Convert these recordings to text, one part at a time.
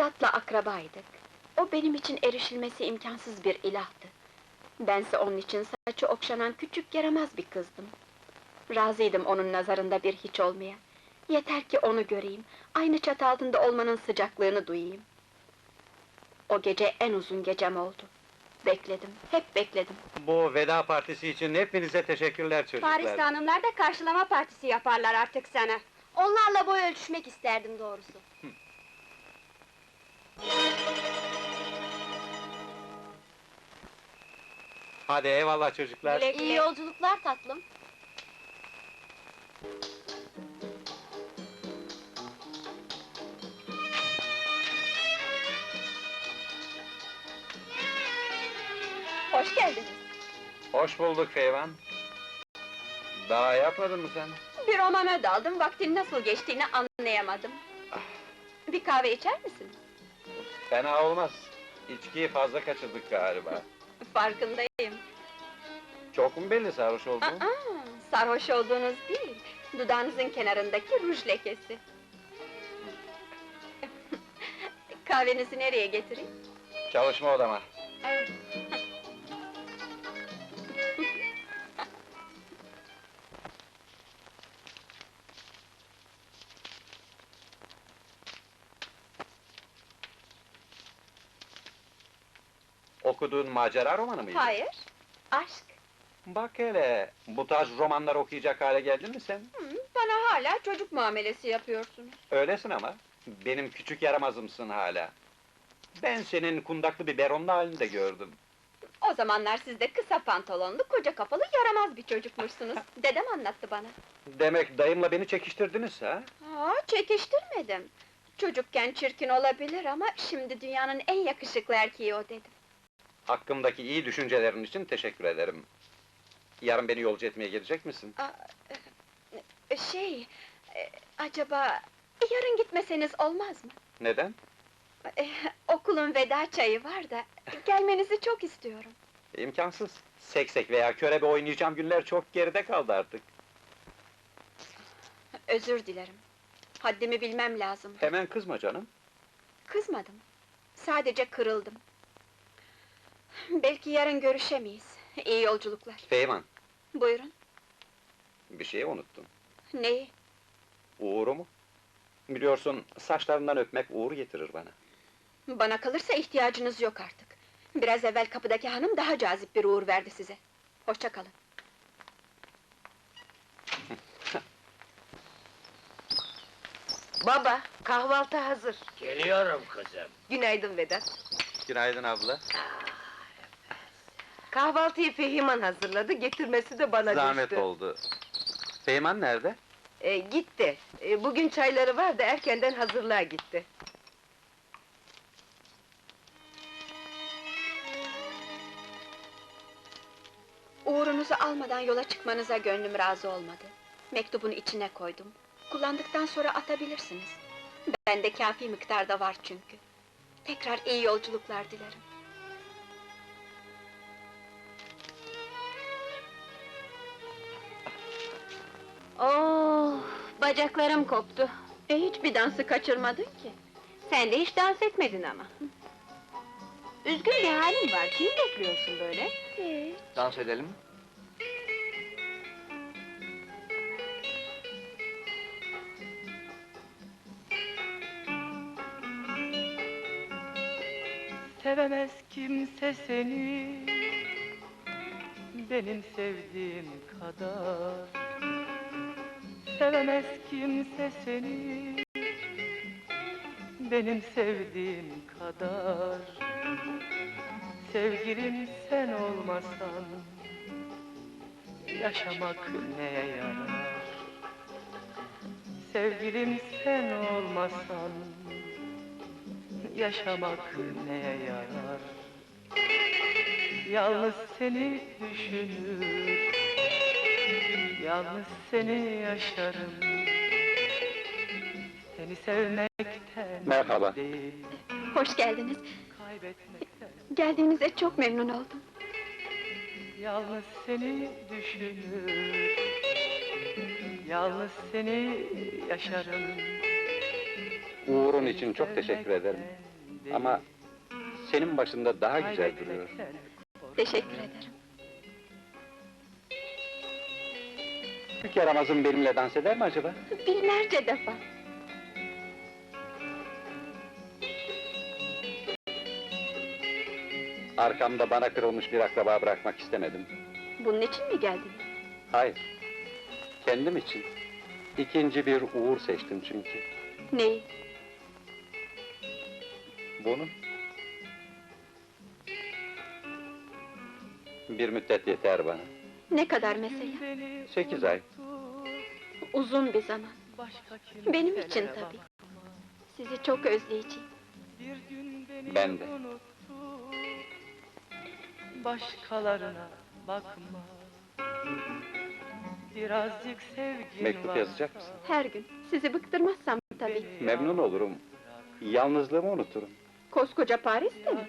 Vedat'la akrabaydık. O benim için erişilmesi imkansız bir ilahtı. Bense onun için saçı okşanan küçük yaramaz bir kızdım. Razıydım onun nazarında bir hiç olmaya. Yeter ki onu göreyim, aynı çatı altında olmanın sıcaklığını duyayım. O gece en uzun gecem oldu. Bekledim, hep bekledim. Bu veda partisi için hepinize teşekkürler çocuklar. Paris'te hanımlar da karşılama partisi yaparlar artık sana. Onlarla boy ölçüşmek isterdim doğrusu. Hadi eyvallah çocuklar. Güle güle. İyi yolculuklar tatlım. Hoş geldiniz. Hoş bulduk Feyvan. Daha yapmadın mı sen? Bir romana daldım, vaktin nasıl geçtiğini anlayamadım. Bir kahve içer misin? Fena olmaz. İçkiyi fazla kaçırdık galiba. Farkındayım. Çok mu belli sarhoş Aa, oldun? sarhoş olduğunuz değil, dudağınızın kenarındaki ruj lekesi. Kahvenizi nereye getireyim? Çalışma odama. Okuduğun macera romanı mıydı? Hayır, aşk. Bak hele, bu tarz romanlar okuyacak hale geldin mi sen? Hı, bana hala çocuk muamelesi yapıyorsunuz. Öylesin ama, benim küçük yaramazımsın hala. Ben senin kundaklı bir beronlu halini de gördüm. O zamanlar siz de kısa pantolonlu, koca kafalı, yaramaz bir çocukmuşsunuz. Dedem anlattı bana. Demek dayımla beni çekiştirdiniz ha? Aa, çekiştirmedim. Çocukken çirkin olabilir ama şimdi dünyanın en yakışıklı erkeği o dedim. Hakkımdaki iyi düşüncelerin için teşekkür ederim. Yarın beni yolcu etmeye gelecek misin? E, Şey, e, acaba yarın gitmeseniz olmaz mı? Neden? E, okulun veda çayı var da, gelmenizi çok istiyorum. İmkansız. Seksek veya körebe oynayacağım günler çok geride kaldı artık. Özür dilerim. Haddimi bilmem lazım. Hemen kızma canım. Kızmadım. Sadece kırıldım. Belki yarın görüşemeyiz. İyi yolculuklar. Feyman, Buyurun. bir şey unuttun. Neyi? Uğur'u mu? Biliyorsun, saçlarından öpmek uğur getirir bana. Bana kalırsa ihtiyacınız yok artık. Biraz evvel kapıdaki hanım daha cazip bir uğur verdi size. Hoşça kalın. Baba, kahvaltı hazır. Geliyorum kızım. Günaydın Vedat. Günaydın abla. Kahvaltıyı Fehiman hazırladı, getirmesi de bana Zahmet düştü. oldu. Feyman nerede? E, gitti. E, bugün çayları var da erkenden hazırlığa gitti. Uğurunuzu almadan yola çıkmanıza gönlüm razı olmadı. Mektubun içine koydum. Kullandıktan sonra atabilirsiniz. Bende kafi miktarda var çünkü. Tekrar iyi yolculuklar dilerim. Bacaklarım koptu. E hiçbir dansı kaçırmadın ki. Sen de hiç dans etmedin ama. Üzgün bir halin var, kim bekliyorsun böyle? Hiç. Dans edelim mi? Sevemez kimse seni Benim sevdiğim kadar Sevemez kimse seni. Benim sevdiğim kadar. Sevgilim sen olmasan Yaşamak neye yarar? Sevgilim sen olmasan yaşamak neye yarar? Yalnız seni düşünür, yalnız seni yaşarım. Seni sevmekten Merhaba. değil, Hoş geldiniz. kaybetmekten. Geldiğinize çok memnun oldum. Yalnız seni düşünür, yalnız seni yaşarım. Uğur'un için çok teşekkür ederim. Sevmekten değil. Ama senin başında daha güzel duruyor. Kaybetmekten korkarım. Teşekkür ederim. Küçük yaramazım benimle dans eder mi acaba? Binlerce defa. Arkamda bana kırılmış bir akraba bırakmak istemedim. Bunun için mi geldin? Hayır. Kendim için. İkinci bir uğur seçtim çünkü. Neyi? Bunu. Bir müddet yeter bana. Ne kadar mesela? Sekiz ay. Uzun bir zaman. Benim için tabii. Sizi çok özleyeceğim. Ben de. başkalarına bakma. Birazcık sevgin Mektup yazacak mısın? Her gün. Sizi bıktırmazsam tabii. Memnun olurum. Yalnızlığımı unuturum. Koskoca Paris'te mi?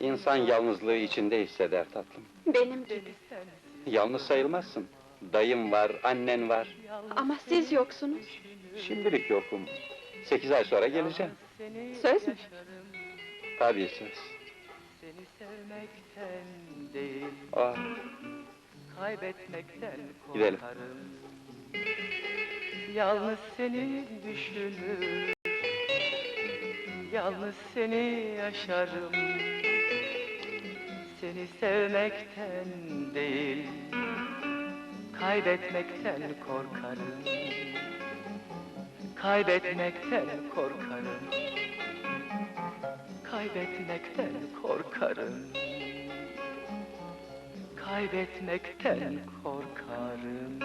İnsan yalnızlığı içinde hisseder tatlım. Benim gibi. Yalnız sayılmazsın. Dayım var, annen var. Ama siz yoksunuz. Şimdilik yokum. Sekiz ay sonra geleceğim. Söz mü? Tabii söz. Seni sevmekten değil, Ah, kaybetmekten Gidelim. korkarım. Yalnız seni düşünür, yalnız seni yaşarım. Seni sevmekten değil, kaybetmekten korkarım. Kaybetmekten korkarım. Kaybetmekten korkarım. Kaybetmekten korkarım.